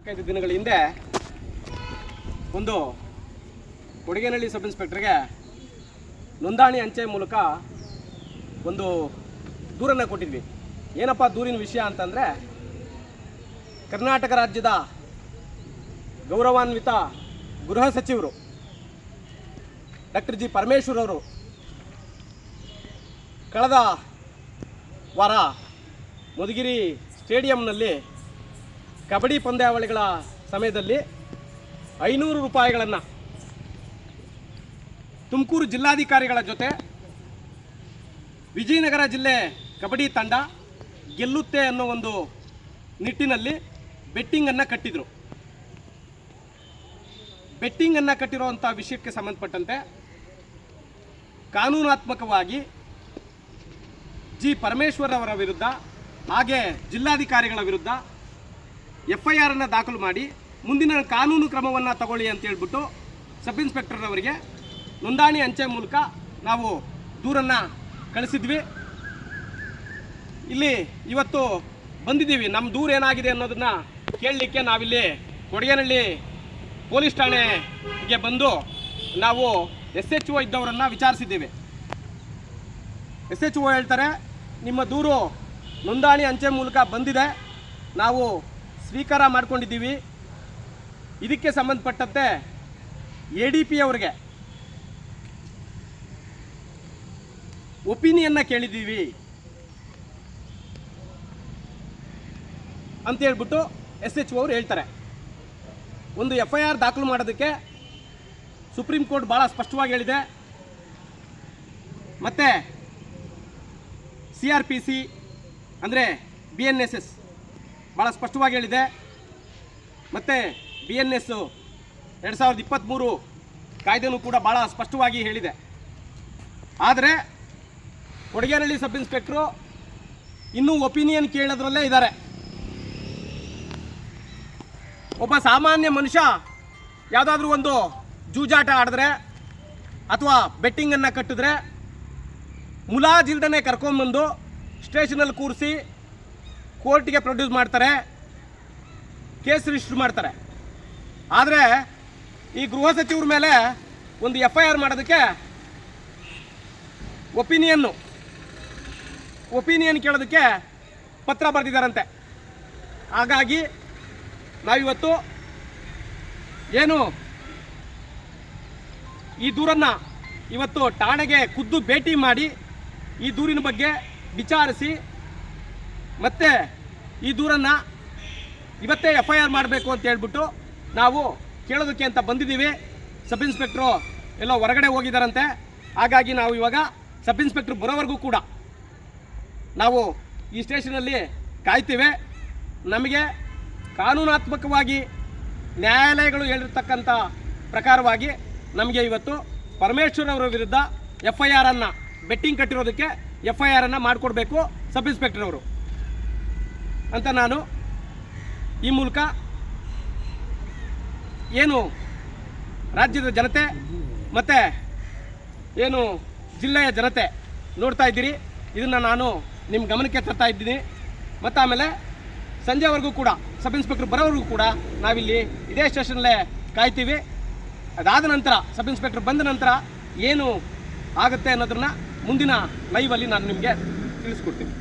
ನಾಲ್ಕೈದು ದಿನಗಳ ಹಿಂದೆ ಒಂದು ಕೊಡಗೇನಹಳ್ಳಿ ಸಬ್ ಇನ್ಸ್ಪೆಕ್ಟರ್ಗೆ ನೋಂದಣಿ ಅಂಚೆ ಮೂಲಕ ಒಂದು ದೂರನ್ನು ಕೊಟ್ಟಿದ್ವಿ. ಏನಪ್ಪ ದೂರಿನ ವಿಷಯ ಅಂತಂದರೆ ಕರ್ನಾಟಕ ರಾಜ್ಯದ ಗೌರವಾನ್ವಿತ ಗೃಹ ಸಚಿವರು ಡಾಕ್ಟರ್ ಜಿ ಪರಮೇಶ್ವರ್ ಅವರು ಕಳೆದ ವಾರ ಮಧುಗಿರಿ ಸ್ಟೇಡಿಯಂನಲ್ಲಿ ಕಬಡ್ಡಿ ಪಂದ್ಯಾವಳಿಗಳ ಸಮಯದಲ್ಲಿ ಐನೂರು ರೂಪಾಯಿಗಳನ್ನು ತುಮಕೂರು ಜಿಲ್ಲಾಧಿಕಾರಿಗಳ ಜೊತೆ ವಿಜಯನಗರ ಜಿಲ್ಲೆ ಕಬಡ್ಡಿ ತಂಡ ಗೆಲ್ಲುತ್ತೆ ಅನ್ನೋ ಒಂದು ನಿಟ್ಟಿನಲ್ಲಿ ಬೆಟ್ಟಿಂಗನ್ನು ಕಟ್ಟಿದರು. ಬೆಟ್ಟಿಂಗನ್ನು ಕಟ್ಟಿರುವಂಥ ವಿಷಯಕ್ಕೆ ಸಂಬಂಧಪಟ್ಟಂತೆ ಕಾನೂನಾತ್ಮಕವಾಗಿ ಜಿ ಪರಮೇಶ್ವರ್ ಅವರ ವಿರುದ್ಧ ಹಾಗೆ ಜಿಲ್ಲಾಧಿಕಾರಿಗಳ ವಿರುದ್ಧ ಎಫ್ ಐ ಆರನ್ನು ದಾಖಲು ಮಾಡಿ ಮುಂದಿನ ಕಾನೂನು ಕ್ರಮವನ್ನು ತಗೊಳ್ಳಿ ಅಂತ ಹೇಳ್ಬಿಟ್ಟು ಸಬ್ ಇನ್ಸ್ಪೆಕ್ಟರ್ ಅವರಿಗೆ ನೋಂದಣಿ ಅಂಚೆ ಮೂಲಕ ನಾವು ದೂರನ್ನು ಕಳಿಸಿದ್ವಿ. ಇಲ್ಲಿ ಇವತ್ತು ಬಂದಿದ್ದೀವಿ. ನಮ್ಮ ದೂರ ಏನಾಗಿದೆ ಅನ್ನೋದನ್ನ ಕೇಳಲಿಕ್ಕೆ ನಾವಿಲ್ಲಿ ಕೊಡಗೇನಹಳ್ಳಿ ಪೊಲೀಸ್ ಠಾಣೆಗೆ ಬಂದು ನಾವು ಎಸ್ ಎಚ್ ಒ ಇದ್ದವರನ್ನು ವಿಚಾರಿಸಿದ್ದೇವೆ. ಎಸ್ ಎಚ್ ಒ ಹೇಳ್ತಾರೆ, ನಿಮ್ಮ ದೂರು ನೋಂದಾಣಿ ಅಂಚೆ ಮೂಲಕ ಬಂದಿದೆ. ನಾವು ಸ್ವೀಕಾರ ಮಾಡ್ಕೊಂಡಿದ್ದೀವಿ. ಇದಕ್ಕೆ ಸಂಬಂಧಪಟ್ಟಂತೆ ಎ ಡಿ ಪಿ ಅವ್ರಿಗೆ ಒಪಿನಿಯನ್ನ ಕೇಳಿದ್ದೀವಿ ಅಂತ ಹೇಳ್ಬಿಟ್ಟು ಎಸ್ ಎಚ್ ಅವರು ಹೇಳ್ತಾರೆ. ಒಂದು ಎಫ್ ಐ ಆರ್ ದಾಖಲು ಮಾಡೋದಕ್ಕೆ ಸುಪ್ರೀಂ ಕೋರ್ಟ್ ಭಾಳ ಸ್ಪಷ್ಟವಾಗಿ ಹೇಳಿದೆ. ಮತ್ತು ಸಿ ಆರ್ ಪಿ ಸಿ ಅಂದರೆ ಬಿ ಎನ್ ಎಸ್ ಎಸ್ ಭಾಳ ಸ್ಪಷ್ಟವಾಗಿ ಹೇಳಿದೆ. ಮತ್ತು ಬಿ ಎನ್ ಎಸ್ ಎರಡು ಸಾವಿರದ ಇಪ್ಪತ್ತ್ಮೂರು ಕಾಯ್ದೆನೂ ಕೂಡ ಭಾಳ ಸ್ಪಷ್ಟವಾಗಿ ಹೇಳಿದೆ. ಆದರೆ ಕೊಡಗೇನಹಳ್ಳಿ ಸಬ್ ಇನ್ಸ್ಪೆಕ್ಟ್ರು ಇನ್ನೂ ಒಪಿನಿಯನ್ ಕೇಳೋದ್ರಲ್ಲೇ ಇದ್ದಾರೆ. ಒಬ್ಬ ಸಾಮಾನ್ಯ ಮನುಷ್ಯ ಯಾವುದಾದ್ರೂ ಒಂದು ಜೂಜಾಟ ಆಡಿದ್ರೆ ಅಥವಾ ಬೆಟ್ಟಿಂಗನ್ನು ಕಟ್ಟಿದ್ರೆ ಮುಲಾಜಿಲ್ದನೆ ಕರ್ಕೊಂಬಂದು ಸ್ಟೇಷನಲ್ಲಿ ಕೂರಿಸಿ ಕೋರ್ಟಿಗೆ ಪ್ರೊಡ್ಯೂಸ್ ಮಾಡ್ತಾರೆ, ಕೇಸ್ ರಿಜಿಸ್ಟರ್ ಮಾಡ್ತಾರೆ. ಆದರೆ ಈ ಗೃಹ ಸಚಿವರ ಮೇಲೆ ಒಂದು ಎಫ್ ಐ ಆರ್ ಮಾಡೋದಕ್ಕೆ ಒಪಿನಿಯನ್ನು, ಒಪಿನಿಯನ್ ಕೇಳೋದಕ್ಕೆ ಪತ್ರ ಬರೆದಿದ್ದಾರಂತೆ. ಹಾಗಾಗಿ ನಾವಿವತ್ತು ಏನು ಈ ದೂರನ್ನು ಇವತ್ತು ಠಾಣೆಗೆ ಖುದ್ದು ಭೇಟಿ ಮಾಡಿ ಈ ದೂರಿನ ಬಗ್ಗೆ ವಿಚಾರಿಸಿ ಮತ್ತೆ ಈ ದೂರನ್ನು ಇವತ್ತೇ ಎಫ್ ಐ ಆರ್ ಮಾಡಬೇಕು ಅಂತ ಹೇಳ್ಬಿಟ್ಟು ನಾವು ಕೇಳೋದಕ್ಕೆ ಅಂತ ಬಂದಿದ್ದೀವಿ. ಸಬ್ ಇನ್ಸ್ಪೆಕ್ಟ್ರು ಎಲ್ಲೋ ಹೊರಗಡೆ ಹೋಗಿದ್ದಾರಂತೆ ಹಾಗಾಗಿ ನಾವು ಇವಾಗ ಸಬ್ ಇನ್ಸ್ಪೆಕ್ಟ್ರ್ ಬರೋವರೆಗೂ ಕೂಡ ನಾವು ಈ ಸ್ಟೇಷನಲ್ಲಿ ಕಾಯ್ತೀವಿ. ನಮಗೆ ಕಾನೂನಾತ್ಮಕವಾಗಿ ನ್ಯಾಯಾಲಯಗಳು ಹೇಳಿರ್ತಕ್ಕಂಥ ಪ್ರಕಾರವಾಗಿ ನಮಗೆ ಇವತ್ತು ಪರಮೇಶ್ವರ್ ಅವರ ವಿರುದ್ಧ ಎಫ್ ಐ ಆರನ್ನು ಬೆಟ್ಟಿಂಗ್ ಕಟ್ಟಿರೋದಕ್ಕೆ ಎಫ್ ಐ ಆರನ್ನು ಮಾಡಿಕೊಡ್ಬೇಕು ಸಬ್ ಇನ್ಸ್ಪೆಕ್ಟರ್ ಅವರು ಅಂತ ನಾನು ಈ ಮೂಲಕ ಏನು ರಾಜ್ಯದ ಜನತೆ ಮತ್ತು ಏನು ಜಿಲ್ಲೆಯ ಜನತೆ ನೋಡ್ತಾ ಇದ್ದೀರಿ. ಇದನ್ನು ನಾನು ನಿಮ್ಮ ಗಮನಕ್ಕೆ ತರ್ತಾ ಇದ್ದೀನಿ. ಮತ್ತು ಆಮೇಲೆ ಸಂಜೆವರೆಗೂ ಕೂಡ ಸಬ್ ಇನ್ಸ್ಪೆಕ್ಟರ್ ಬರೋವರೆಗೂ ಕೂಡ ನಾವಿಲ್ಲಿ ಇದೇ ಸ್ಟೇಷನಲ್ಲೇ ಕಾಯ್ತೀವಿ. ಅದಾದ ನಂತರ ಸಬ್ ಇನ್ಸ್ಪೆಕ್ಟರ್ ಬಂದ ನಂತರ ಏನು ಆಗುತ್ತೆ ಅನ್ನೋದನ್ನು ಮುಂದಿನ ಲೈವಲ್ಲಿ ನಾನು ನಿಮಗೆ ತಿಳಿಸ್ಕೊಡ್ತೀನಿ.